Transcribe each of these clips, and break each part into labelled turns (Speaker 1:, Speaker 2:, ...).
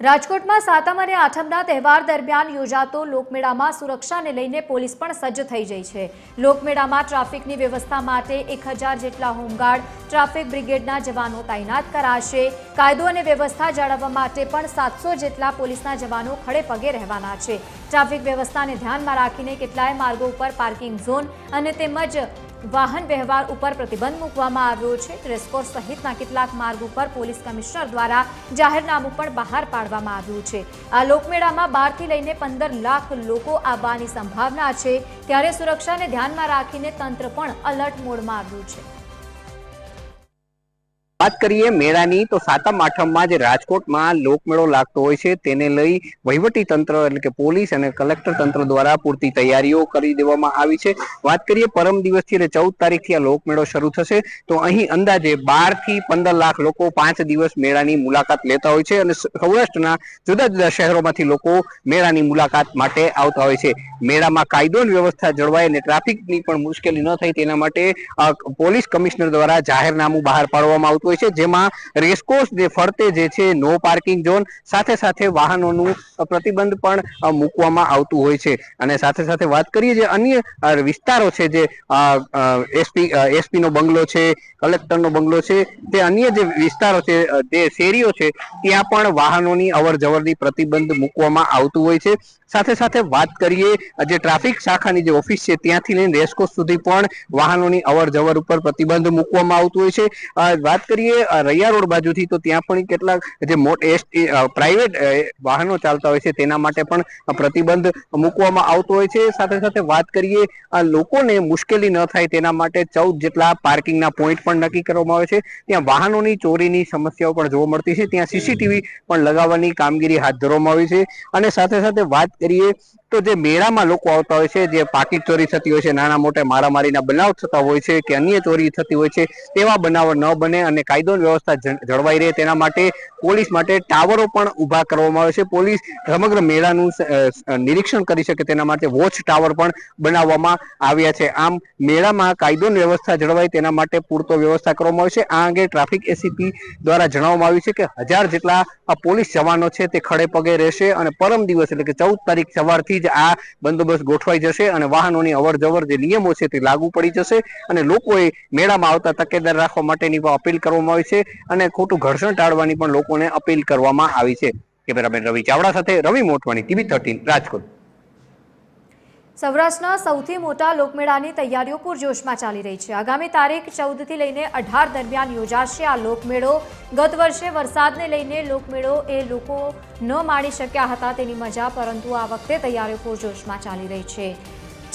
Speaker 1: રાજકોટમાં સાતમ અને આઠમના તહેવાર દરમિયાન યોજાતો લોકમેળામાં સુરક્ષાને લઈને પોલીસ પણ સજ્જ થઈ ગઈ છે. લોકમેળામાં ટ્રાફિકની વ્યવસ્થા માટે એક જેટલા હોમગાર્ડ, ટ્રાફિક બ્રિગેડના જવાનો તૈનાત કરાશે. કાયદો અને વ્યવસ્થા જાળવવા માટે પણ સાતસો જેટલા પોલીસના જવાનો ખડે પગે રહેવાના છે. ટ્રાફિક વ્યવસ્થાને ધ્યાનમાં રાખીને કેટલાય માર્ગો ઉપર પાર્કિંગ ઝોન અને તેમજ વાહન વ્યવહાર ઉપર પ્રતિબંધ મૂકવામાં આવ્યો છે. રેસકોર્સ સહિતના કેટલાક માર્ગ ઉપર પોલીસ કમિશનર દ્વારા જાહેરનામું પણ બહાર પાડવામાં આવ્યું છે. આ લોકમેળામાં બારથી લઈને પંદર લાખ લોકો આવવાની સંભાવના છે. ત્યારે સુરક્ષાને ધ્યાનમાં રાખીને તંત્ર પણ અલર્ટ મોડમાં આવ્યું છે.
Speaker 2: વાત કરીએ મેળાની, તો સાતમ આઠમમાં જે રાજકોટમાં લોકમેળો લાગતો હોય છે, તેને લઈ વહીવટી તંત્ર એટલે કે પોલીસ અને કલેક્ટર તંત્ર દ્વારા પૂરતી તૈયારીઓ કરી દેવામાં આવી છે. વાત કરીએ પરમ દિવસથી એટલે ચૌદ તારીખથી આ લોકમેળો શરૂ થશે, તો અહીં અંદાજે બારથી પંદર લાખ લોકો પાંચ દિવસ મેળાની મુલાકાત લેતા હોય છે અને સૌરાષ્ટ્રના જુદા જુદા શહેરોમાંથી લોકો મેળાની મુલાકાત માટે આવતા હોય છે. મેળામાં કાયદો વ્યવસ્થા જળવાય અને ટ્રાફિકની પણ મુશ્કેલી ન થાય તેના માટે પોલીસ કમિશનર દ્વારા જાહેરનામું બહાર પાડવામાં આવતું હોય છે, જેમાં રેસકોર્સ જે ફરતે જે છે નો પાર્કિંગ ઝોન સાથે સાથે વાહનોનું પ્રતિબંધ પણ મૂકવામાં આવતું હોય છે. અને સાથે સાથે વાત કરીએ જે અન્ય વિસ્તારો છે, જે એસપી નો બંગલો છે કલેક્ટર નો બંગલો છે, તે અન્ય જે વિસ્તારો છે તે શેરીઓ છે, ત્યાં પણ વાહનોની અવર જવરની પ્રતિબંધ મૂકવામાં આવતું હોય છે. સાથે સાથે વાત કરીએ, જે ટ્રાફિક શાખાની જે ઓફિસ છે, ત્યાંથી લઈને રેસકોર્સ સુધી પણ વાહનોની અવર જવર ઉપર પ્રતિબંધ મૂકવામાં આવતું હોય છે. વાત કરીએ રૈયા રોડ બાજુથી, તો ત્યાં પણ કેટલાક જે એસટી પ્રાઇવેટ વાહનો ચાલતા હોય છે, તેના માટે પણ પ્રતિબંધ મૂકવામાં આવતો હોય છે. સાથે સાથે વાત કરીએ લોકોને મુશ્કેલી ન થાય તેના માટે ચૌદ જેટલા પાર્કિંગના પોઈન્ટ પણ નક્કી કરવામાં આવે છે. ત્યાં વાહનોની ચોરીની સમસ્યાઓ પણ જોવા મળતી છે. ત્યાં સીસીટીવી પણ લગાવવાની કામગીરી હાથ ધરવામાં આવી છે. અને સાથે સાથે વાત કરીએ તો જે મેળામાં લોકો આવતા હોય છે, જે પાકીટ ચોરી થતી હોય છે, નાના મોટા મારામારીના બનાવ થતા હોય છે કે અન્ય ચોરી થતી હોય છે, તેવા બનાવો ન બને અને કાયદો વ્યવસ્થા જળવાઈ રહે તેના માટે પોલીસ માટે ટાવરો પણ ઊભા કરવામાં આવે છે. પોલીસ સમગ્ર મેળાનું નિરીક્ષણ કરી શકે તેના માટે વોચ ટાવર પણ બનાવવામાં આવ્યા છે. આમ મેળામાં કાયદો વ્યવસ્થા જળવાય તેના માટે પૂરતો વ્યવસ્થા કરવામાં આવે છે. આ અંગે ટ્રાફિક એસીપી દ્વારા જણાવવામાં આવ્યું છે કે હજાર જેટલા પોલીસ જવાનો છે તે ખડે પગે રહેશે અને પરમ દિવસ એટલે કે ચૌદ તારીખ સવારથી જ આ બંદોબસ્ત ગોઠવાઈ જશે અને વાહનોની અવર જવર જે નિયમો છે તે લાગુ પડી જશે અને લોકોએ મેળામાં આવતા તકેદાર રાખવા માટેની પણ અપીલ કરવામાં આવી છે અને ખોટું ઘર્ષણ ટાળવાની પણ લોકોને અપીલ કરવામાં આવી છે. કેમેરામેન રવિ ચાવડા સાથે રવિ મોટવાણી, ટીવી થર્ટીન, રાજકોટ.
Speaker 1: સૌરાષ્ટ્રના સૌથી મોટા લોકમેળાની તૈયારીઓ પૂરજોશમાં ચાલી રહી છે. આગામી તારીખ ચૌદથી લઈને અઢાર દરમિયાન યોજાશે આ લોકમેળો. ગત વર્ષે વરસાદને લઈને લોકમેળો એ લોકો ન માણી શક્યા હતા તેની મજા, પરંતુ આ વખતે તૈયારીઓ પૂરજોશમાં ચાલી રહી છે.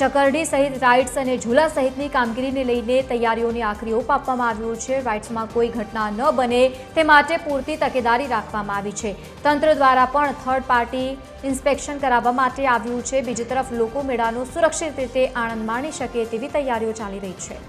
Speaker 1: ચકરડી સહિત રાઇડ્સ અને ઝૂલા સહિતની કામગીરીને લઈને તૈયારીઓને આખરી ઓપ આપવામાં આવ્યો છે. રાઇડ્સમાં કોઈ ઘટના ન બને તે માટે પૂરતી તકેદારી રાખવામાં આવી છે. તંત્ર દ્વારા પણ થર્ડ પાર્ટી ઇન્સ્પેક્શન કરાવવા માટે આવ્યું છે. બીજી તરફ લોકો મેળાનો સુરક્ષિત રીતે આનંદ માણી શકે તેવી તૈયારીઓ ચાલી રહી છે.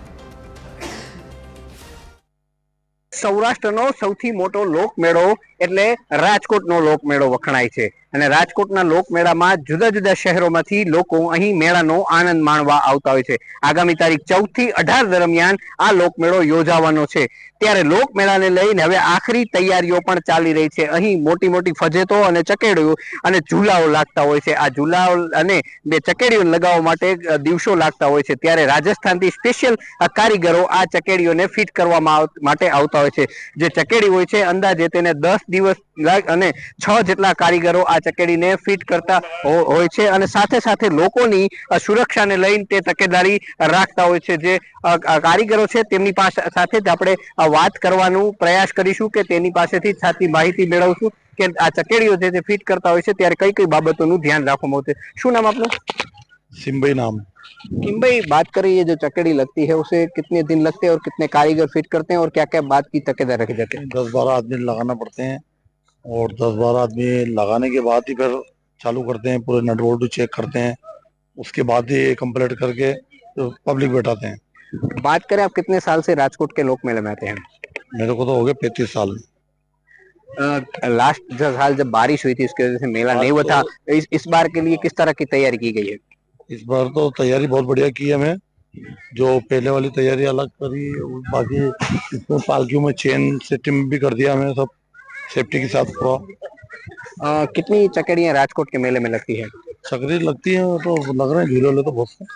Speaker 2: સૌરાષ્ટ્રનો સૌથી મોટો લોકમેળો એટલે રાજકોટનો લોકમેળો વખણાય છે. અને રાજકોટના લોકમેળામાં જુદા જુદા શહેરોમાંથી લોકો અહીં મેળાનો આનંદ માણવા આવતા હોય છે. આગામી તારીખ ચૌદથી અઢાર દરમિયાન આ લોકમેળો યોજાવાનો છે. ત્યારે લોકમેળાને લઈને હવે આખરી તૈયારીઓ પણ ચાલી રહી છે. અહીં મોટી મોટી ફજેતો અને ચકેડીઓ અને ઝૂલાઓ લાગતા હોય છે. આ ઝૂલાઓ અને બે ચકેડીઓ લગાવવા માટે દિવસો લાગતા હોય છે. ત્યારે રાજસ્થાનથી સ્પેશિયલ કારીગરો આ ચકેડીઓને ફિટ કરવામાં માટે આવતા હોય છે. જે ચકેડી હોય છે, અંદાજે તેને દસ દિવસ અને છ જેટલા કારીગરો આ ચકેડીને ફિટ કરતા હો- હોય છે અને સાથે સાથે લોકોની અ, સુરક્ષાને લઈને તે તકેદારી રાખતા હોય છે જે અ, અ, કારીગરો છે તેમની પાસે સાથે જ આપણે અ, વાત કરવાનું પ્રયાસ કરીશું કે તેની પાસેથી જ સાચી માહિતી મેળવશું કે આ ચકેડીઓ છે તે ફિટ કરતા હોય છે ત્યારે કઈ કઈ બાબતોનું ધ્યાન રાખવામાં આવશે શું નામ આપનું
Speaker 3: सिम्बई नाम
Speaker 2: किम भाई बात करें ये जो चकेड़ी लगती है उसे कितने दिन लगते हैं और कितने कारीगर फिट करते हैं और क्या क्या बात की तकेदार रखे जाते हैं
Speaker 3: दस बारह आदमी लगाना पड़ते हैं और दस बारह आदमी लगाने के बाद ही फिर चालू करते हैं पूरे नट बोल्ट चेक करते हैं। उसके बाद ही कंप्लीट करके तो पब्लिक बैठाते हैं।
Speaker 2: बात करें आप कितने साल से राजकोट के लोक मेले में आते हैं?
Speaker 3: मेरे को तो हो गए पैंतीस साल।
Speaker 2: लास्ट जो साल जब बारिश हुई थी उसकी वजह से मेला नहीं हुआ था। इस, इस बार के लिए किस तरह की तैयारी की गई है?
Speaker 3: इस बार तो तैयारी बहुत बढ़िया की है हमें। जो पहले वाली तैयारी अलग करी बाकी इसमें पालकियों में चेन सिस्टम भी कर दिया हमें सब। सेफ्टी के साथ पूरा
Speaker 2: अ, कितनी चकेड़ियां राजकोट के मेले में लगती है
Speaker 3: चक्री लगती है तो लग रहे हैं झूले वाले तो बहुत से
Speaker 2: અ,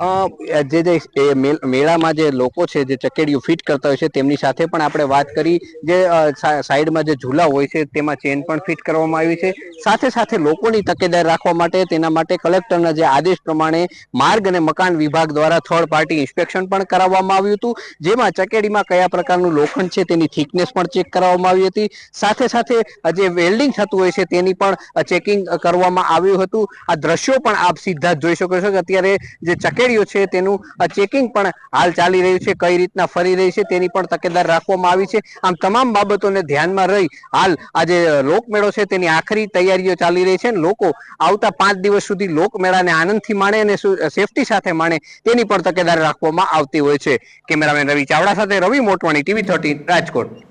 Speaker 2: જે જે મેળામાં જે લોકો છે, જે ચકેડીઓ ફિટ કરતા હોય છે, તેમની સાથે પણ આપણે વાત કરી. જે સાઈડમાં જે ઝૂલા હોય છે, તેમાં ચેન પણ ફિટ કરવામાં આવી છે. સાથે સાથે લોકોની તકેદારી રાખવા માટે, તેના માટે કલેક્ટરના જે આદેશ પ્રમાણે માર્ગ અને મકાન વિભાગ દ્વારા થર્ડ પાર્ટી ઇન્સ્પેક્શન પણ કરાવવામાં આવ્યું હતું. જેમાં ચકેડીમાં કયા પ્રકારનું લોખંડ છે, તેની થિકનેસ પણ ચેક કરવામાં આવી હતી. સાથે સાથે જે વેલ્ડિંગ થતું હોય છે, તેની પણ ચેકિંગ કરવામાં આવ્યું હતું. આ દ્રશ્યો પણ આપ સીધા જ જોઈ શકો છો કે અત્યારે જે ચકેડીઓ છે, તેનું ચેકિંગ પણ હાલ ચાલી રહ્યું છે, કઈ રીતના ફરી રહી છે, તેની પણ તકેદાર રાખવામાં આવી છે. આમ તમામ બાબતોને ધ્યાનમાં રહી હાલ આજે લોકમેળો છે, તેની આખરી તૈયારીઓ ચાલી રહી છે લોકો આવતા પાંચ દિવસ સુધી લોકમેળાને આનંદથી માણે અને સેફટી સાથે માણે તેની પણ તકેદારી રાખવામાં આવતી હોય છે. કેમેરામેન રવિ ચાવડા સાથે રવિ મોટવાણી, ટીવી થર્ટીન, રાજકોટ.